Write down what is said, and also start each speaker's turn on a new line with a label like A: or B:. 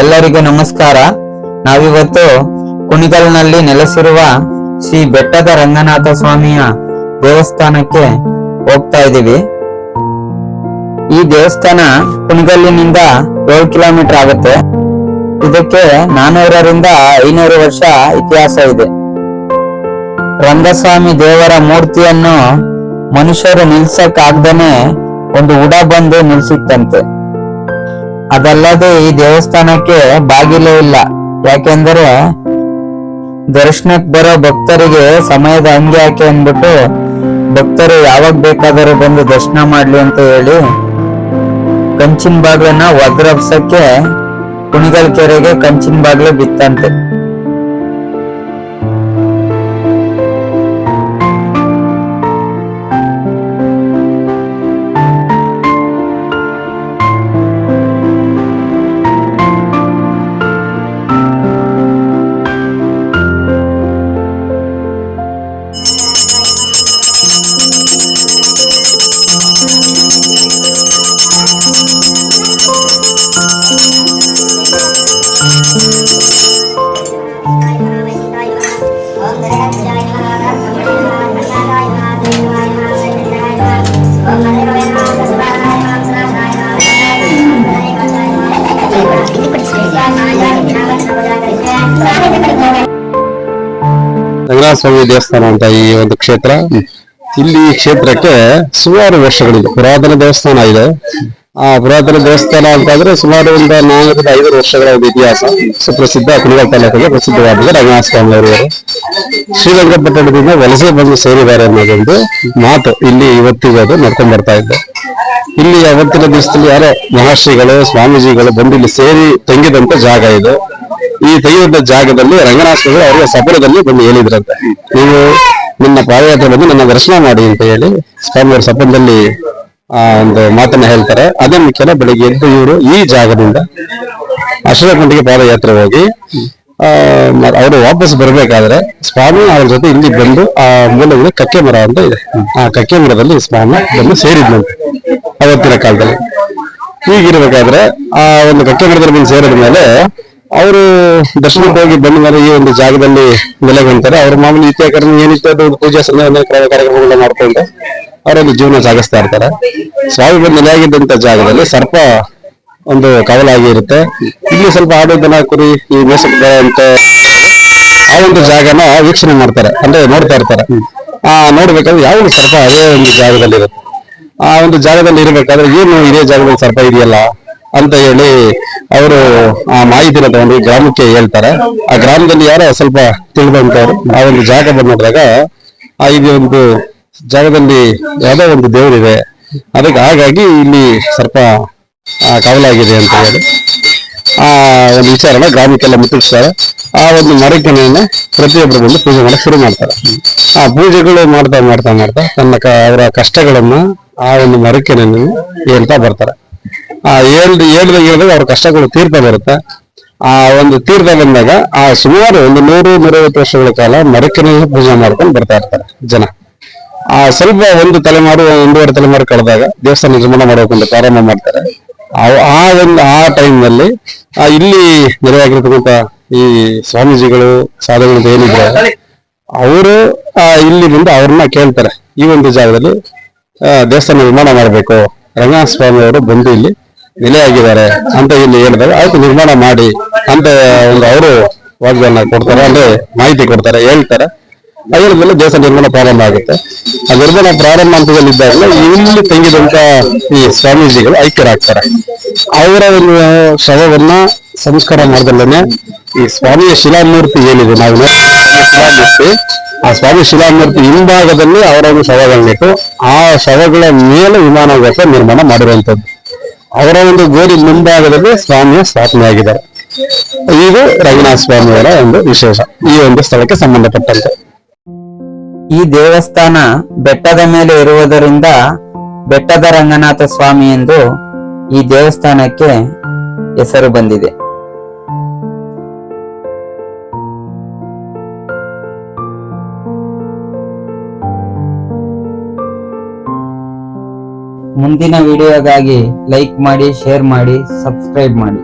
A: ಎಲ್ಲರಿಗೂ ನಮಸ್ಕಾರ. ನಾವಿವತ್ತು ಕುಣಿಗಲ್ನಲ್ಲಿ ನೆಲೆಸಿರುವ ಶ್ರೀ ಬೆಟ್ಟದ ರಂಗನಾಥ ಸ್ವಾಮಿಯ ದೇವಸ್ಥಾನಕ್ಕೆ ಹೋಗ್ತಾ ಇದ್ದೀವಿ. ಈ ದೇವಸ್ಥಾನ ಕುಣಿಗಲ್ಲಿನಿಂದ ಏಳು ಕಿಲೋಮೀಟರ್ ಆಗುತ್ತೆ. ಇದಕ್ಕೆ ನಾನೂರರಿಂದ ಐನೂರು ವರ್ಷ ಇತಿಹಾಸ ಇದೆ. ರಂಗಸ್ವಾಮಿ ದೇವರ ಮೂರ್ತಿಯನ್ನು ಮನುಷ್ಯರು ನಿಲ್ಸಕ್ಕಾಗ್ದೇನೆ ಒಂದು ಉಡ ಬಂದು ನಿಲ್ಸಿತ್ತಂತೆ. ಅದಲ್ಲದೆ ಈ ದೇವಸ್ಥಾನಕ್ಕೆ ಬಾಗಿಲೇ ಇಲ್ಲ. ಯಾಕೆಂದರೆ ದರ್ಶನಕ್ ಬರೋ ಭಕ್ತರಿಗೆ ಸಮಯದ ಅಂಗಿ ಹಾಕಿ ಅಂದ್ಬಿಟ್ಟು ಭಕ್ತರು ಯಾವಾಗ ಬೇಕಾದರೂ ಬಂದು ದರ್ಶನ ಮಾಡ್ಲಿ ಅಂತ ಹೇಳಿ ಕಂಚಿನ ಬಾಗ್ಲನ್ನ ಒದ್ರಬ್ಸಕ್ಕೆ ಕುಣಿಗಲ್ ಕೆರೆಗೆ ಕಂಚಿನ ಬಾಗ್ಲು ಬಿತ್ತಂತೆ.
B: ರಂಗನಾಥ ಸ್ವಾಮಿ ದೇವಸ್ಥಾನ ಅಂತ ಈ ಒಂದು ಕ್ಷೇತ್ರ. ಇಲ್ಲಿ ಕ್ಷೇತ್ರಕ್ಕೆ ಸುಮಾರು ವರ್ಷಗಳಿದೆ. ಪುರಾತನ ದೇವಸ್ಥಾನ ಇದೆ. ಆ ಪುರಾತನ ದೇವಸ್ಥಾನ ಅಂತಂದ್ರೆ ಸುಮಾರು ಒಂದು ನಾಲ್ಕರಿಂದ ಐದು ವರ್ಷಗಳ ಒಂದು ಇತಿಹಾಸ. ಸುಪ್ರಸಿದ್ಧ ಕುಣಿಗಲ್ ತಾಲೂಕಿಗೆ ಪ್ರಸಿದ್ಧವಾದ ರಂಗನಾಥ ಸ್ವಾಮಿ ಅವರು. ಶ್ರೀರಂಗಪಟ್ಟಣದಿಂದ ವಲಸೆ ಬಂದು ಸೇರಿದ್ದಾರೆ ಅನ್ನೋದೊಂದು ಮಾತು ಇಲ್ಲಿ ಇವತ್ತಿಗೆ ಅದು ನಡ್ಕೊಂಡ್ ಬರ್ತಾ ಇದೆ. ಇಲ್ಲಿ ಅವತ್ತಿನ ದಿವಸದಲ್ಲಿ ಯಾರೋ ಮಹರ್ಷಿಗಳು ಸ್ವಾಮೀಜಿಗಳು ಬಂದು ಇಲ್ಲಿ ಸೇರಿ ತಂಗಿದಂತ ಜಾಗ ಇದು. ಈ ತೆಗೆದ ಜಾಗದಲ್ಲಿ ರಂಗನಾಥ ಅವರಿಗೆ ಸಪುರದಲ್ಲಿ ಬಂದು ಹೇಳಿದ್ರಂತೆ. ನೀವು ನಿನ್ನ ಪಾದಯಾತ್ರೆ ಬಂದು ನನ್ನ ದರ್ಶನ ಮಾಡಿ ಅಂತ ಹೇಳಿ ಸ್ವಾಮಿಯವರ ಸಪನದಲ್ಲಿ, ಆ, ಒಂದು ಮಾತನ್ನ ಹೇಳ್ತಾರೆ. ಅದೇ ಮುಖ್ಯನ ಬೆಳಿಗ್ಗೆ ಎದ್ದು ಇವರು ಈ ಜಾಗದಿಂದ ಅಶ್ವಕಂಠಿಗೆ ಪಾದಯಾತ್ರೆ ಹೋಗಿ, ಆ ಅವರು ವಾಪಸ್ ಬರಬೇಕಾದ್ರೆ ಸ್ವಾಮಿ ಅವ್ರ ಜೊತೆ ಇಲ್ಲಿ ಬಂದು ಆ ಮೂಲಗಳು ಕಕ್ಕೆ ಮರ ಅಂತ ಇದೆ. ಆ ಕಕ್ಕೆ ಮರದಲ್ಲಿ ಸ್ವಾಮಿ ಬಂದು ಸೇರಿದ್ನಂತೆ ಅವತ್ತಿನ ಕಾಲದಲ್ಲಿ. ಹೀಗಿರ್ಬೇಕಾದ್ರೆ ಆ ಒಂದು ಕಕ್ಕೆ ಮರದಲ್ಲಿ ಬಂದು ಸೇರಿದ ಮೇಲೆ ಅವರು ದರ್ಶನಕ್ಕೆ ಹೋಗಿ ಬಂದ ಮೇಲೆ ಈ ಒಂದು ಜಾಗದಲ್ಲಿ ನೆಲೆಗೊಂತಾರೆ ಅವ್ರ ಮಾಮೂಲಿ ನಿತ್ಯಕರ್ಮ ಏನಿತ್ತು ಅದು ಪೂಜಾ ಸಂದರ್ಭ ಕಾರ್ಯಕ್ರಮಗಳನ್ನ ಮಾಡ್ಕೊಂಡು ಅವರಲ್ಲಿ ಜೀವನ ಸಾಗಿಸ್ತಾ ಇರ್ತಾರೆ. ಸ್ವಾಮಿ ಬಂದು ನೆಲೆಯಾಗಿದ್ದಂತ ಜಾಗದಲ್ಲಿ ಸರ್ಪ ಒಂದು ಕವಲಾಗಿ ಇರುತ್ತೆ. ಇಲ್ಲಿ ಸ್ವಲ್ಪ ಆಡು ದನ ಕುರಿ ಈ ಮೇಸಕ್ಕೆ ಅಂತ ಆ ಒಂದು ಜಾಗನ ವೀಕ್ಷಣೆ ಮಾಡ್ತಾರೆ. ಅಂದ್ರೆ ನೋಡ್ತಾ ಇರ್ತಾರೆ. ಆ ನೋಡ್ಬೇಕಾದ್ರೆ ಯಾವ ಸರ್ಪ ಅದೇ ಒಂದು ಜಾಗದಲ್ಲಿ ಇರುತ್ತೆ. ಆ ಒಂದು ಜಾಗದಲ್ಲಿ ಇರಬೇಕಾದ್ರೆ ಏನು ಇದೇ ಜಾಗದಲ್ಲಿ ಸರ್ಪ ಇದೆಯಲ್ಲ ಅಂತ ಹೇಳಿ ಅವರು ಆ ಮಾಹಿತಿನ ತಗೊಂಡು ಗ್ರಾಮಕ್ಕೆ ಹೇಳ್ತಾರೆ. ಆ ಗ್ರಾಮದಲ್ಲಿ ಯಾರೋ ಸ್ವಲ್ಪ ತಿಳಿದಂತವ್ರು ಆ ಒಂದು ಜಾಗ ಬಂದಾಗ ಆ ಇದು ಒಂದು ಜಾಗದಲ್ಲಿ ಯಾವುದೋ ಒಂದು ದೇವರಿದೆ. ಅದಕ್ಕೆ ಹಾಗಾಗಿ ಇಲ್ಲಿ ಸ್ವಲ್ಪ ಕವಲಾಗಿದೆ ಅಂತ ಹೇಳಿ ಆ ಒಂದು ವಿಚಾರನ ಗ್ರಾಮಕ್ಕೆಲ್ಲ ಮುಟ್ಟಿಸ್ತಾರೆ. ಆ ಒಂದು ಮರಕೆನೆಯನ್ನ ಪ್ರತಿಯೊಬ್ಬರು ಬಂದು ಪೂಜೆ ಮಾಡಕ್ ಶುರು ಮಾಡ್ತಾರೆ. ಆ ಪೂಜೆಗಳು ಮಾಡ್ತಾ ಮಾಡ್ತಾ ಮಾಡ್ತಾ ತನ್ನ ಅವರ ಕಷ್ಟಗಳನ್ನ ಆ ಒಂದು ಮರಕೆನೆಯನ್ನು ಹೇಳ್ತಾ ಬರ್ತಾರೆ. ಆ ಹೇಳ್ದು ಹೇಳ್ದಾಗ ಹೇಳಿದಾಗ ಅವ್ರ ಕಷ್ಟಗಳು ತೀರ್ತಾ ಬರುತ್ತೆ. ಆ ಒಂದು ತೀರ್ಥ ಬಂದಾಗ ಆ ಸುಮಾರು ಒಂದು ನೂರು, ನೂರೈವತ್ತು ವರ್ಷಗಳ ಕಾಲ ಮರಕೆನೆಯನ್ನು ಪೂಜೆ ಮಾಡ್ಕೊಂಡು ಬರ್ತಾ ಇರ್ತಾರೆ ಜನ. ಆ ಸ್ವಲ್ಪ ಒಂದು ತಲೆಮಾರು, ಒಂದೂವರೆ ತಲೆಮಾರು ಕಳೆದಾಗ ದೇವಸ್ಥಾನ ನಿರ್ಮಾಣ ಮಾಡಬೇಕಂತ ಪ್ರಾರಂಭ ಮಾಡ್ತಾರೆ. ಆ- ಒಂದು ಆ ಟೈಮ್ನಲ್ಲಿ ಇಲ್ಲಿ ನೆರವಾಗಿರ್ತಕ್ಕಂಥ ಈ ಸ್ವಾಮೀಜಿಗಳು, ಸಾಧುಗಳು ಏನಿದ್ರೆ ಅವರು ಇಲ್ಲಿ ಬಂದು ಅವ್ರನ್ನ ಕೇಳ್ತಾರೆ. ಈ ಒಂದು ಜಾಗದಲ್ಲಿ ದೇವಸ್ಥಾನ ನಿರ್ಮಾಣ ಮಾಡಬೇಕು. ರಂಗನಾಥ ಅವರು ಬಂದು ಇಲ್ಲಿ ನೆಲೆಯಾಗಿದ್ದಾರೆ ಅಂತ ಇಲ್ಲಿ ಹೇಳಿದಾಗ ಆಯ್ತು ನಿರ್ಮಾಣ ಮಾಡಿ ಅಂತ ಒಂದು ಅವರು ವಾಗ್ದಾನ ಕೊಡ್ತಾರೆ, ಅಂದ್ರೆ ಮಾಹಿತಿ ಕೊಡ್ತಾರೆ, ಹೇಳ್ತಾರೆ. ಮೇಲೆ ದೇವಸ್ಥಾನ ನಿರ್ಮಾಣ ಪ್ರಾರಂಭ ಆಗುತ್ತೆ. ಆ ನಿರ್ಮಾಣ ಪ್ರಾರಂಭ ಹಂತದಲ್ಲಿದ್ದಾಗಲೇ ಇಲ್ಲಿ ತಂಗಿದಂತ ಈ ಸ್ವಾಮೀಜಿಗಳು ಐಕ್ಯರಾಗ್ತಾರೆ. ಅವರ ಒಂದು ಶವವನ್ನ ಸಂಸ್ಕಾರ ಮಾಡ್ದಲ್ಲೇ ಈ ಸ್ವಾಮಿಯ ಶಿಲಾಮೂರ್ತಿ ಏನಿದೆ ನಾವು ಶಿಲಾಮೂರ್ತಿ ಆ ಸ್ವಾಮಿ ಶಿಲಾಮೂರ್ತಿ ಹಿಂಭಾಗದಲ್ಲಿ ಅವರ ಒಂದು ಶವಗಳನ್ನಿಟ್ಟು ಆ ಶವಗಳ ಮೇಲೆ ವಿಮಾನ ಗೋಪುರ ನಿರ್ಮಾಣ ಮಾಡಿರುವಂತದ್ದು ಅವರ ಒಂದು ಗೋರಿ ಮುಂಭಾಗದಲ್ಲಿ ಸ್ವಾಮಿಯ ಸ್ಥಾಪನೆ ಆಗಿದ್ದಾರೆ ಇದು ರಘುನಾಥ ಸ್ವಾಮಿಯವರ ಒಂದು ವಿಶೇಷ ಈ ಒಂದು ಸ್ಥಳಕ್ಕೆ ಸಂಬಂಧಪಟ್ಟಂತೆ.
A: ಈ ದೇವಸ್ಥಾನ ಬೆಟ್ಟದ ಮೇಲೆ ಇರುವುದರಿಂದ ಬೆಟ್ಟದ ರಂಗನಾಥ ಸ್ವಾಮಿ ಎಂದು ಈ ದೇವಸ್ಥಾನಕ್ಕೆ ಹೆಸರು ಬಂದಿದೆ. ಮುಂದಿನ ವಿಡಿಯೋಗಾಗಿ ಲೈಕ್ ಮಾಡಿ ಶೇರ್ ಮಾಡಿ ಸಬ್ಸ್ಕ್ರೈಬ್ ಮಾಡಿ.